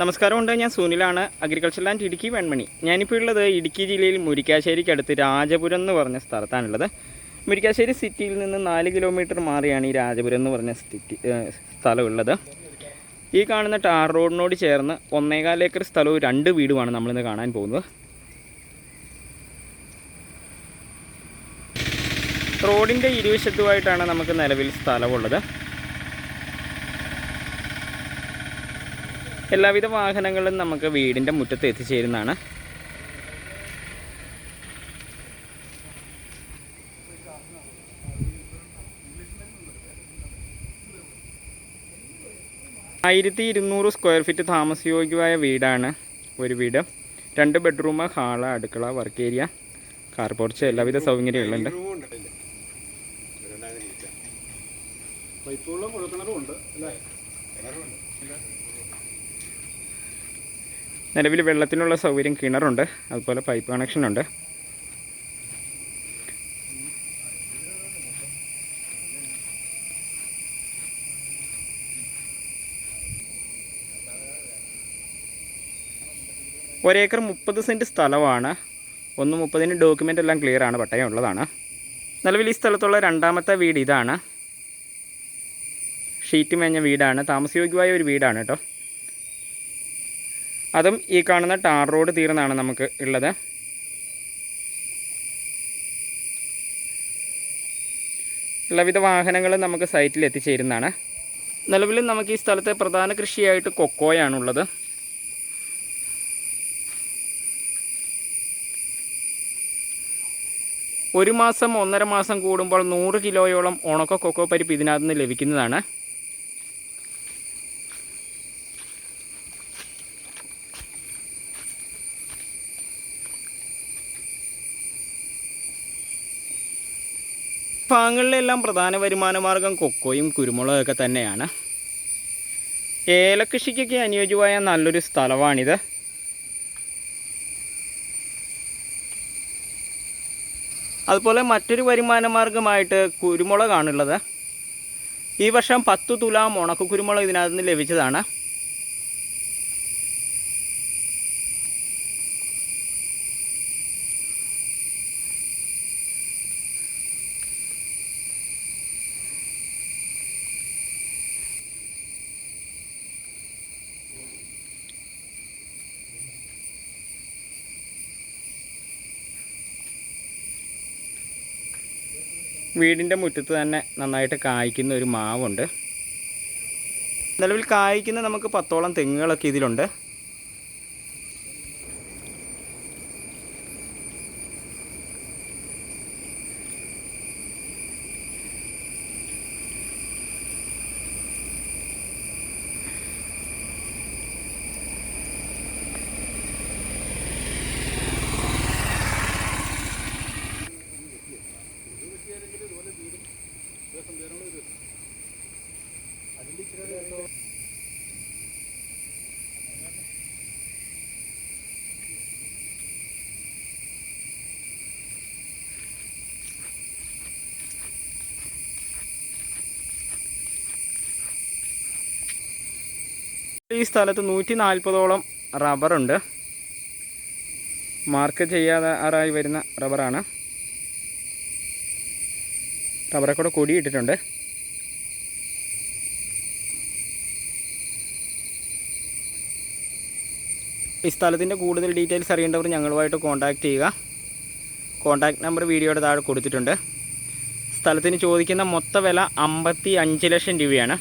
നമസ്കാരം ഉണ്ട് ഞാൻ സുനിലാണ് അഗ്രികൾച്ചർ ലാൻഡ് ഇടുക്കി വെൺമണി. ഞാനിപ്പോൾ ഉള്ളത് ഇടുക്കി ജില്ലയിൽ മുരിക്കാശ്ശേരിക്കടുത്ത് രാജപുരം എന്ന് പറഞ്ഞ സ്ഥലത്താണുള്ളത്. മുരിക്കാശ്ശേരി സിറ്റിയിൽ നിന്ന് നാല് കിലോമീറ്റർ മാറിയാണ് ഈ രാജപുരം എന്ന് പറഞ്ഞ ഏഹ് സ്ഥലമുള്ളത്. ഈ കാണുന്ന ടാർ റോഡിനോട് ചേർന്ന് ഒന്നേകാൽ ഏക്കർ സ്ഥലവും രണ്ട് വീടുമാണ് നമ്മളിന്ന് കാണാൻ പോകുന്നത്. റോഡിന്റെ ഇരുവശത്തുമായിട്ടാണ് നമുക്ക് നിലവിൽ സ്ഥലമുള്ളത്. എല്ലാവിധ വാഹനങ്ങളും നമുക്ക് വീടിന്റെ മുറ്റത്ത് എത്തിച്ചേരുന്നതാണ്. ആയിരത്തി ഇരുന്നൂറ് സ്ക്വയർ ഫീറ്റ് താമസയോഗ്യമായ വീടാണ് ഒരു വീട്. രണ്ട് ബെഡ്റൂം ഹാൾ അടുക്കള വർക്ക് ഏരിയ കാർ പോർച്ച് എല്ലാവിധ സൗകര്യങ്ങളുണ്ട്. പൈപ്പുകളും കുഴൽക്കിണറും ഉണ്ട് അല്ലേ? നിലവിൽ വെള്ളത്തിനുള്ള സൗകര്യം കിണറുണ്ട് അതുപോലെ പൈപ്പ് കണക്ഷൻ ഉണ്ട്. ഒരേക്കർ മുപ്പത് സെന്റ് സ്ഥലമാണ്. ഒന്ന് മുപ്പതിന് ഡോക്യുമെന്റ് എല്ലാം ക്ലിയർ ആണ് പട്ടയം ഉള്ളതാണ്. നിലവിൽ ഈ സ്ഥലത്തുള്ള രണ്ടാമത്തെ വീട് ഇതാണ്. ഷീറ്റ് മേഞ്ഞ വീടാണ് താമസയോഗ്യമായ ഒരു വീടാണ് കേട്ടോ. അതും ഈ കാണുന്ന ടാർ റോഡ് തീർന്നാണ് നമുക്ക് ഉള്ളത്. എല്ലാവിധ വാഹനങ്ങൾ നമുക്ക് സൈറ്റിൽ എത്തിച്ചേരുന്നതാണ്. നിലവിൽ നമുക്ക് ഈ സ്ഥലത്തെ പ്രധാന കൃഷിയായിട്ട് കൊക്കോയാണുള്ളത്. ഒരു മാസം ഒന്നര മാസം കൂടുമ്പോൾ നൂറ് കിലോയോളം ഉണക്ക കൊക്കോ പരിപ്പ് ഇതിനകത്ത് നിന്ന് ലഭിക്കുന്നതാണ്. ഭാഗങ്ങളിലെല്ലാം പ്രധാന വരുമാന മാർഗം കൊക്കോയും കുരുമുളകൊക്കെ തന്നെയാണ്. ഏലകൃഷിക്കൊക്കെ അനുയോജ്യമായ നല്ലൊരു സ്ഥലമാണിത്. അതുപോലെ മറ്റൊരു വരുമാന മാർഗമായിട്ട് കുരുമുളകാണുള്ളത്. ഈ വർഷം പത്ത് തുലാം ഉണക്ക കുരുമുളക് ഇതിനകത്ത് നിന്ന് ലഭിച്ചതാണ്. വീടിന്റെ മുറ്റത്ത് തന്നെ നന്നായിട്ട് കായ്ക്കുന്ന ഒരു മാവുണ്ട്. നിലവിൽ കായ്ക്കുന്ന നമുക്ക് പത്തോളം തെങ്ങുകളൊക്കെ ഇതിലുണ്ട്. ഈ സ്ഥലത്ത് നൂറ്റി നാൽപ്പതോളം റബ്ബറുണ്ട്. മാർക്ക് ചെയ്യാതെ ആറായി വരുന്ന റബ്ബറാണ്. റബ്ബറെ കൂടെ ഈ സ്ഥലത്തിന്റെ കൂടുതൽ ഡീറ്റെയിൽസ് അറിയേണ്ടവർ ഞങ്ങളുമായിട്ട് കോൺടാക്റ്റ് ചെയ്യുക. കോൺടാക്ട് നമ്പർ വീഡിയോയുടെ താഴെ കൊടുത്തിട്ടുണ്ട്. സ്ഥലത്തിന് ചോദിക്കുന്ന മൊത്ത വില അമ്പത്തി അഞ്ച് ലക്ഷം രൂപയാണ്.